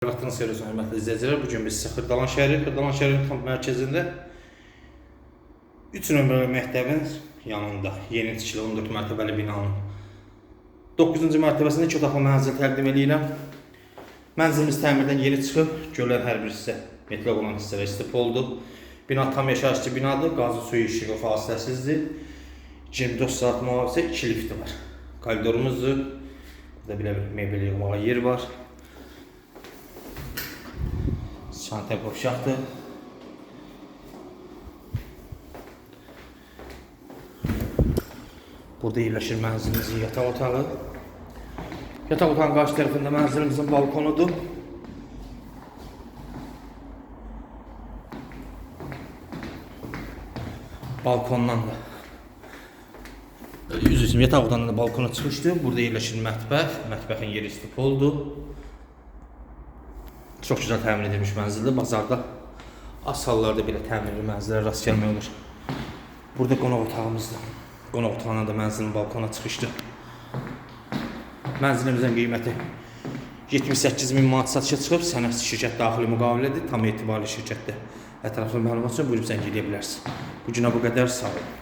Vaxtınız xeyir olsun hörmətli izləyicilər. Bu gün biz Xırdalan şəhəri, Xırdalan şəhərinin tam mərkəzində 3 nömrəli məktəbin yanında yeni tikili 14 mərtəbəli binanın 9-cu mərtəbəsində 2 otaqlı mənzil təqdim edirəm. Mənzilimiz təmirdən yeni çıxıb, görülən hər bir hissə metlaq olan hissələr istif oldu. Bina tam yaşayışlı binadır, qazı suyu işığı fasiləsizdir. 24 saat mühafizə 2 lifti var. Koridorumuzdur. Burada belə bir mebel yığmağa yer var. Şantə qovşaqdır. Burada yerləşir mənzilimizin yataq otağı. Yataq otağın qarşı tərəfində mənzilimizin balkonudur. Balkondan da Üzr istəyirəm, yataq otağından da balkona çıxışdı. Burada yerləşir mətbəx. Mətbəxin yeri istif oldu. Çox gözəl təmin edilmiş mənzildir. Bazarda az hallarda belə təmirli mənzillərə rast gəlmək olur. Burada qonaq otağımızdır. Qonaq otağına da mənzilin balkona çıxışdır. Mənzilimizin qiyməti 78 min manat satışa çıxıb, sənəd şirkət daxili müqavilədir, tam etibarlı şirkətdir. Ətraflı məlumat üçün buyurub zəng edə bilərsiniz. Bu günə bu qədər, sağ olun.